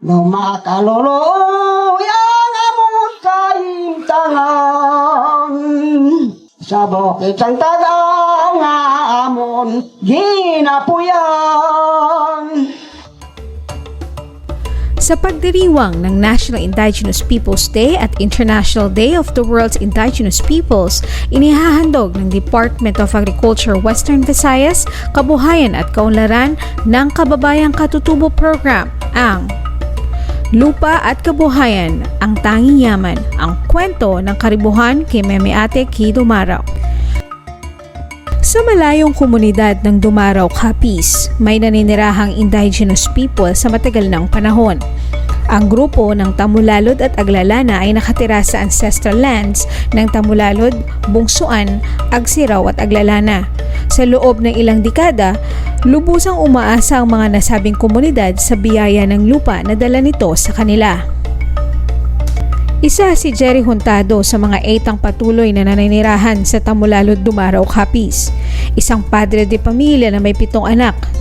No makaluluyang amon kaimtangan Sa bukid sang tagaw amon ginapuyan. Sa pagdiriwang ng National Indigenous Peoples Day at International Day of the World's Indigenous Peoples, inihahandog ng Department of Agriculture Western Visayas, Kabuhayan at Kaunlaran ng Kababayang Katutubo Program ang Lupa at Kabuhayan, ang tanging yaman, ang kwento ng karibuhan kay Meme Ate Kay Dumaraw. Sa malayong komunidad ng Dumaraw, Capiz, may naninirahang indigenous people sa matagal ng panahon. Ang grupo ng Tamulalod at Aglalana ay nakatira sa ancestral lands ng Tamulalod, Bungsuan, Agsiraw at Aglalana. Sa loob ng ilang dekada, lubusang umaasa ang mga nasabing komunidad sa biyaya ng lupa na dala nito sa kanila. Isa si Jerry Huntado sa mga eitang patuloy na naninirahan sa Tamulalod Dumaraw, Capiz. Isang padre de pamilya na may pitong anak.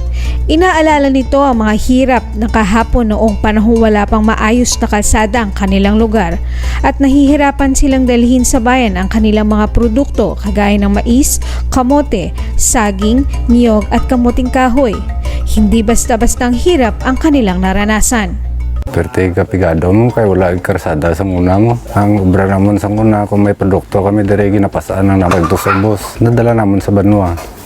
Inaalala nito ang mga hirap na kahapon noong panahong wala pang maayos na kalsada ang kanilang lugar at nahihirapan silang dalhin sa bayan ang kanilang mga produkto kagaya ng mais, kamote, saging, niyog at kamuting kahoy. Hindi basta-basta ang hirap ang kanilang naranasan. Perte kapigado mo kay wala karsada sa muna mo. Ang obra namon sa muna kung may produkto kami dire ginapasaan ng nabagto sa bus. Nadala namon sa Banwa.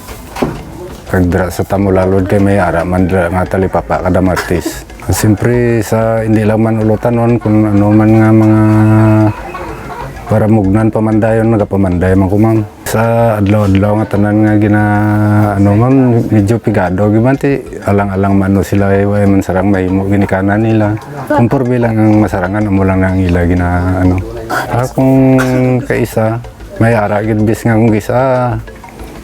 Kag dira sa Tamulalod kay may ara man dira nga talipapa kada Martis. Siyempre sa hindi lang man ulutan nun kung ano man nga mga para mugnan pamandayon nagapamanday man ko ma'am. Sa adlaw-adlaw nga tanan nga gina ano ma'am medyo pigado gimanti alang-alang man no sila ay way man sarang mahimo ginikanan nila. Kumpurbi lang ang masarangan amo lang ang ila gina ano. Akong kaisa may ara gid bis nga kung isa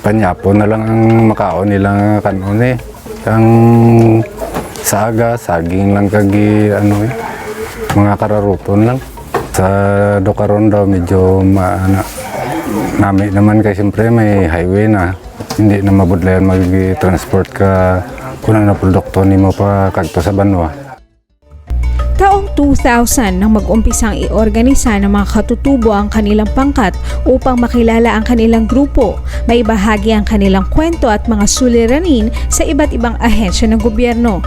panyapo na lang ang makaon nila kanon eh. Ang saga, saging lang kagi ano eh, mga kararuton lang. Sa Dokaron daw medyo maana, nami naman kay siyempre may highway na. Hindi na mabudlayan mag-transport ka kung ano na produkto ni mo pa kagto sa Banwa. Taong 2000 nang mag-umpisang iorganisa ng mga katutubo ang kanilang pangkat upang makilala ang kanilang grupo, may bahagi ang kanilang kwento at mga suliranin sa iba't ibang ahensya ng gobyerno.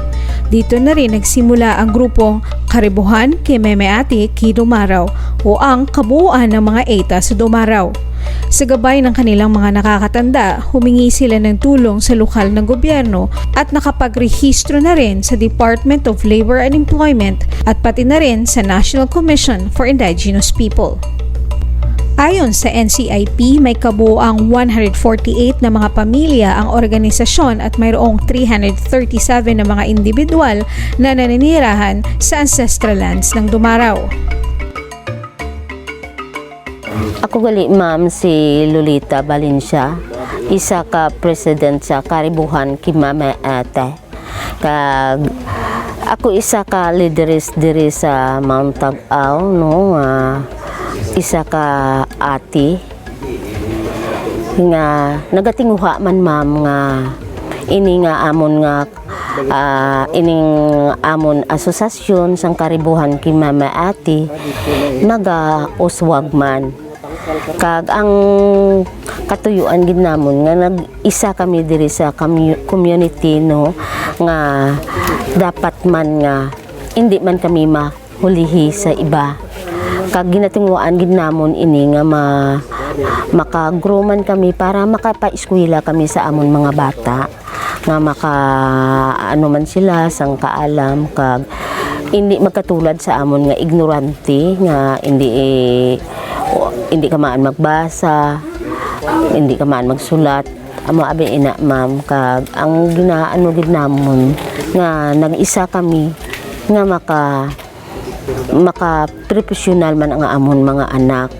Dito na rin nagsimula ang grupong Karibuhan kay Meme Ate Kay Dumaraw o ang kabuuan ng mga ETA sa Dumaraw. Sa gabay ng kanilang mga nakakatanda, humingi sila ng tulong sa lokal ng gobyerno at nakapagrehistro na rin sa Department of Labor and Employment at pati na rin sa National Commission for Indigenous People. Ayon sa NCIP, may kabuoang 148 na mga pamilya ang organisasyon at mayroong 337 na mga individual na naninirahan sa ancestral lands ng Dumaraw. Ako gali ma'am si Lolita Valencia, isa ka president sa Karibuhan Kimame Ate. Kag ako isa ka leaderes diri sa Mount Tagaw no nga isa ka ati. Nga nagatinguha man ma'am nga ini nga amon nga ah, ining amon asosasyon sang karibuhan kay Mama Ati naga uswag man kag ang katuyuan gid namon nga nag-isa kami diri sa commu- community no? Nga dapat man nga hindi man kami mahulihi sa iba. Kag ginatinguan gid namon ini nga ma maka-grow kami para makapa-eskwela kami sa amon mga bata. Nga maka ano man sila sang kaalam kag hindi magkatulad sa amon nga ignorante nga hindi eh, hindi ka maan magbasa. Hindi ka maan magsulat. Amo abi ina ma'am kag ang ginaano gid namon nga nag-isa kami nga maka maka professional man ang amon mga anak.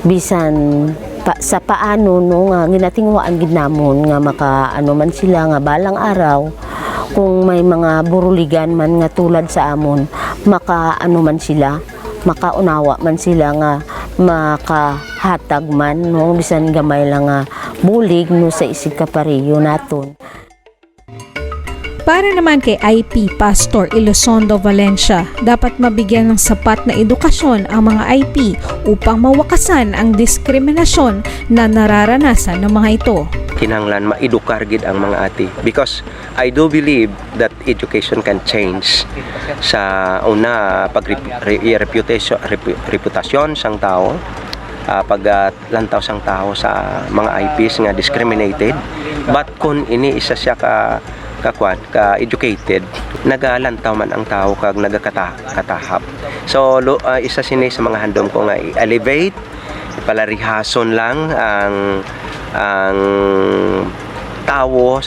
Bisan pa, sa paano no nga ginatingwaan gid namon nga maka ano man sila nga balang araw kung may mga buruligan man nga tulad sa amon maka ano man sila makaunawa man sila nga makahatag man no bisan gamay lang nga bulig no sa isig kapariyo naton Para naman kay IP Pastor Ilosondo Valencia, dapat mabigyan ng sapat na edukasyon ang mga IP upang mawakasan ang diskriminasyon na nararanasan ng mga ito. Kinahanglan maedukar gid ang mga ati because I do believe that education can change sa una pag reputation repu- reputasyon sang tao ah, pag ah, lantaw sang tao sa mga IPs nga discriminated. But kung ini isa siya ka kakwan ka educated nagalantaw man ang tao kag nagakata katahap. So lo, ah, isa sini sa mga handom ko nga i-elevate palarihason lang ang ang tao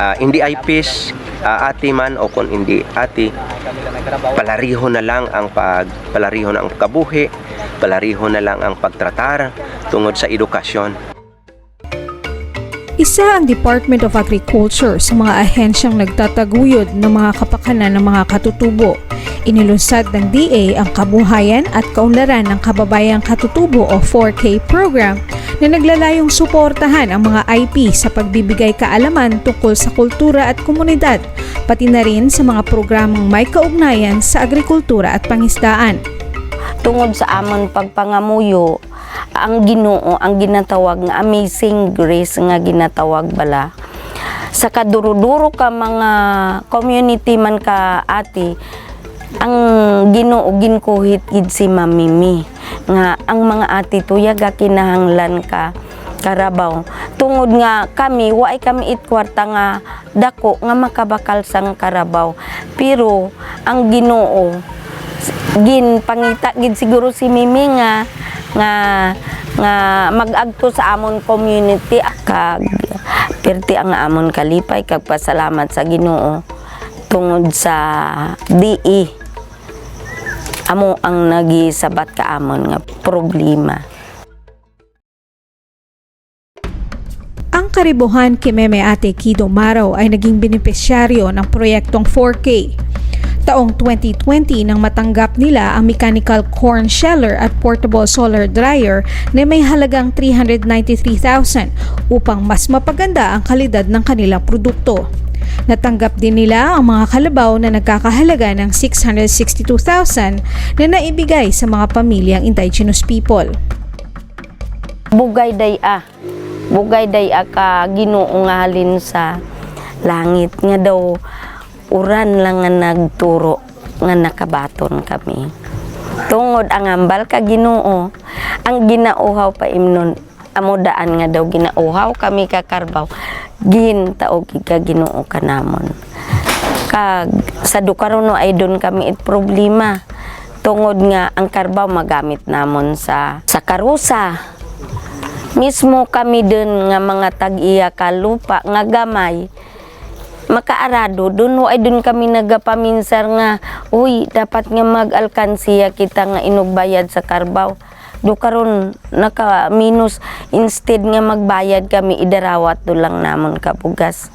ah, hindi IPs ah, ati man o kung hindi ati palariho na lang ang pag palariho na ang kabuhi palariho na lang ang pagtratar tungod sa edukasyon Isa ang Department of Agriculture sa mga ahensyang nagtataguyod ng mga kapakanan ng mga katutubo. Inilunsad ng DA ang Kabuhayan at Kaunlaran ng Kababayang Katutubo o 4K program na naglalayong suportahan ang mga IP sa pagbibigay kaalaman tungkol sa kultura at komunidad, pati na rin sa mga programang may kaugnayan sa agrikultura at pangisdaan. tungod sa amon pagpangamuyo ang Ginoo ang ginatawag nga amazing grace nga ginatawag bala sa kaduruduro ka mga community man ka ati ang Ginoo ginkuhit gid si Mamimi nga ang mga ati tuyaga kinahanglan ka karabaw. Tungod nga kami waay kami itkwarta nga dako nga makabakal sang karabaw. Pero ang Ginoo gin pangita gid siguro si Mimi nga nga nga mag-agto sa amon community kag perti ang amon kalipay kag pasalamat sa Ginoo tungod sa DE amo ang nagisabat ka amon nga problema Ang karibuhan kay Meme Ate Kido Maraw ay naging benepisyaryo ng proyektong 4K. Taong 2020 nang matanggap nila ang mechanical corn sheller at portable solar dryer na may halagang 393,000 upang mas mapaganda ang kalidad ng kanilang produkto. Natanggap din nila ang mga kalabaw na nagkakahalaga ng 662,000 na naibigay sa mga pamilyang indigenous people. bugay day a bugay day a ka Ginoo nga halin sa langit nga daw uran lang nga nagturo nga nakabaton kami tungod ang ambal ka Ginoo ang ginauhaw pa imnon amo daan nga daw ginauhaw kami ka karbaw gin taog ka Ginoo kanamon kag sa dukarono ay doon kami it problema. Tungod nga ang karbaw magamit namon sa sa karusa. Mismo kami din nga mga tag-iya ka lupa nga gamay makaarado. Dun ay dun kami nagapaminsar nga uy dapat nga mag-alkansiya kita nga inugbayad sa karbaw do karon naka minus instead nga magbayad kami idarawat do lang namon kabugas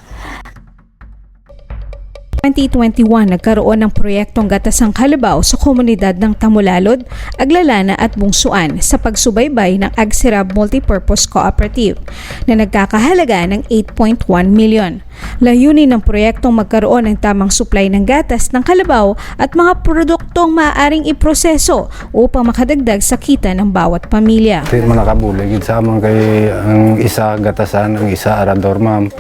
2021 nagkaroon ng proyektong Gatasang Kalabaw sa komunidad ng Tamulalod, Aglalana at Bungsuan sa pagsubaybay ng Agsirab Multipurpose Cooperative na nagkakahalaga ng 8.1 milyon. Layunin ng proyektong magkaroon ng tamang supply ng gatas ng kalabaw at mga produktong maaaring iproseso upang makadagdag sa kita ng bawat pamilya. Di mo nakabuligid sa amon kay ang isa gatasan, ang isa arador ma'am.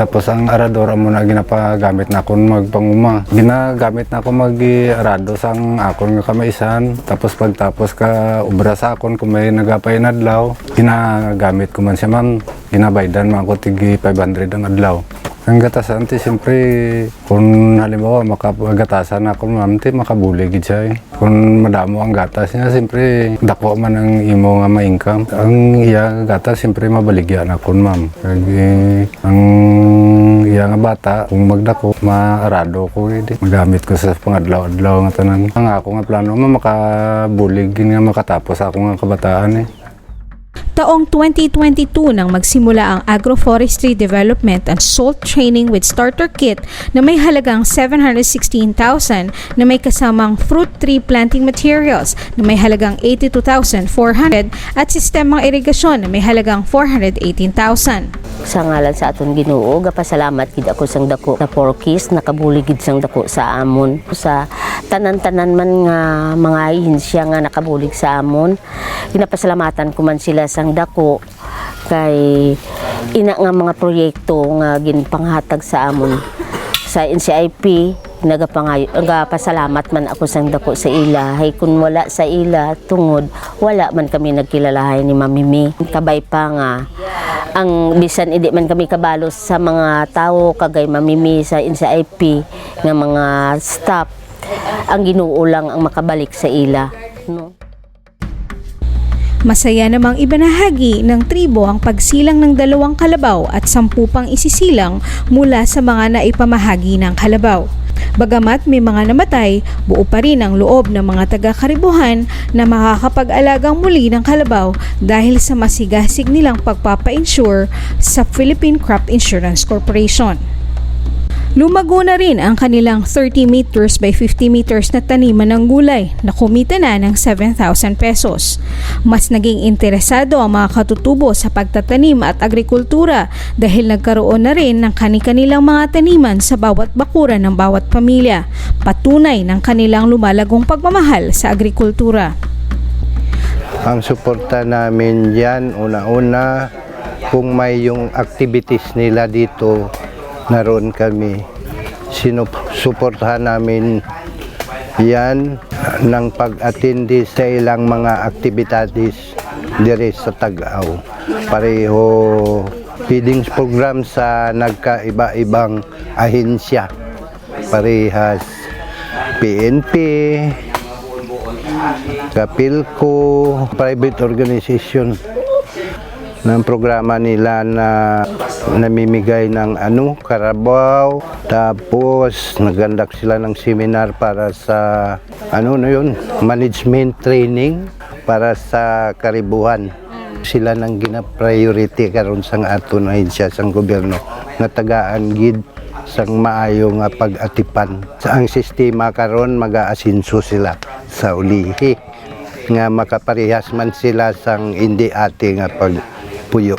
Tapos ang arador amo na ginapagamit na akong magpanguma. Ginagamit na ako mag-arado sang akon nga kamaisan. Tapos pagtapos ka ubra sa akon kung may nagapay na adlaw, ginagamit ko man siya ma'am. Ginabaydan man ako tigi 500 ang adlaw. Ang gatasan, ti siyempre, kung halimbawa makapagatasan ako, ma'am, ti makabuligid siya eh. Kung madamo ang gatas niya, siyempre, dako man ang imo nga ma-income. Ang iya gatas, siyempre, mabaligyan ako, ma'am. Kaya, ang iya nga bata, kung magdako, maarado ko, eh, magamit ko sa pangadlaw-adlaw nga tanan. Ang ako nga plano, ma makabulig, nga makatapos ako nga kabataan eh. Taong 2022 nang magsimula ang Agroforestry Development and Salt Training with Starter Kit na may halagang 716,000 na may kasamang fruit tree planting materials na may halagang 82,400 at sistemang irigasyon na may halagang 418,000. sa ngalan sa aton Ginoo gapasalamat gid ako sang dako na porkis nakabuli gid sang dako sa amon sa tanan-tanan man nga mga ahensya nga nakabulig sa amon ginapasalamatan ko man sila sang dako kay ina nga mga proyekto nga ginpanghatag sa amon. Sa NCIP nagapangay pasalamat man ako sang dako sa ila. Hay kun wala sa ila tungod wala man kami nagkilalahay ni Mamimi kabay pa nga ang bisan idi man kami kabalos sa mga tao kagay mamimi sa NCIP nga mga staff ang Ginoo lang ang makabalik sa ila. No Masaya namang ibinahagi ng tribo ang pagsilang ng dalawang kalabaw at sampu pang isisilang mula sa mga naipamahagi ng kalabaw. Bagamat may mga namatay, buo pa rin ang loob ng mga taga-karibuhan na makakapag-alagang muli ng kalabaw dahil sa masigasig nilang pagpapa-insure sa Philippine Crop Insurance Corporation. Lumago na rin ang kanilang 30 meters by 50 meters na taniman ng gulay na kumita na ng 7,000 pesos. Mas naging interesado ang mga katutubo sa pagtatanim at agrikultura dahil nagkaroon na rin ng kani-kanilang mga taniman sa bawat bakuran ng bawat pamilya, patunay ng kanilang lumalagong pagmamahal sa agrikultura. Ang suporta namin dyan, una-una, kung may yung activities nila dito, naroon kami. Sinuportahan namin yan ng pag-attindi sa ilang mga activities dire sa Tagaw. Pareho feeding program sa nagkaiba-ibang ahensya. Parehas PNP, Kapilko, private organization ng programa nila na namimigay ng ano, karabaw. Tapos nagandak sila ng seminar para sa ano na yun, management training para sa karibuhan. Sila nang gina-priority karon sang ato na siya sang gobyerno nga tagaan gid sang maayo nga pag-atipan. Sa ang sistema karon mag-aasinso sila sa ulihi nga makaparehas man sila sang hindi ate nga pagpuyo.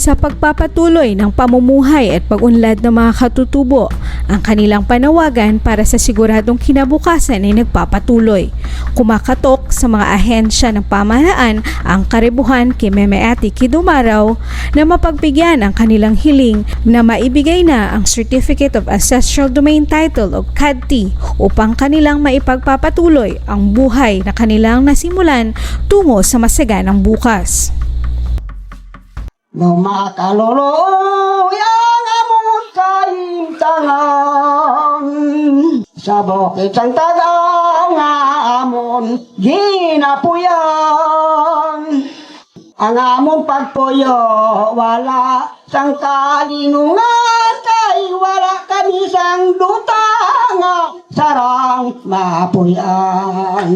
Sa pagpapatuloy ng pamumuhay at pag-unlad ng mga katutubo, ang kanilang panawagan para sa siguradong kinabukasan ay nagpapatuloy. Kumakatok sa mga ahensya ng pamahalaan ang karibuhan kay Meme Ate Kidumaraw na mapagbigyan ang kanilang hiling na maibigay na ang Certificate of Ancestral Domain Title o CADT upang kanilang maipagpapatuloy ang buhay na kanilang nasimulan tungo sa masaganang bukas. No makaluluy ang amon kaimtangan Sa bukid sang tagaw nga amon ginapuyan. Ang amon pagpuyo wala sang kalinungan Kay wala kami sang duta nga sarang mapuyan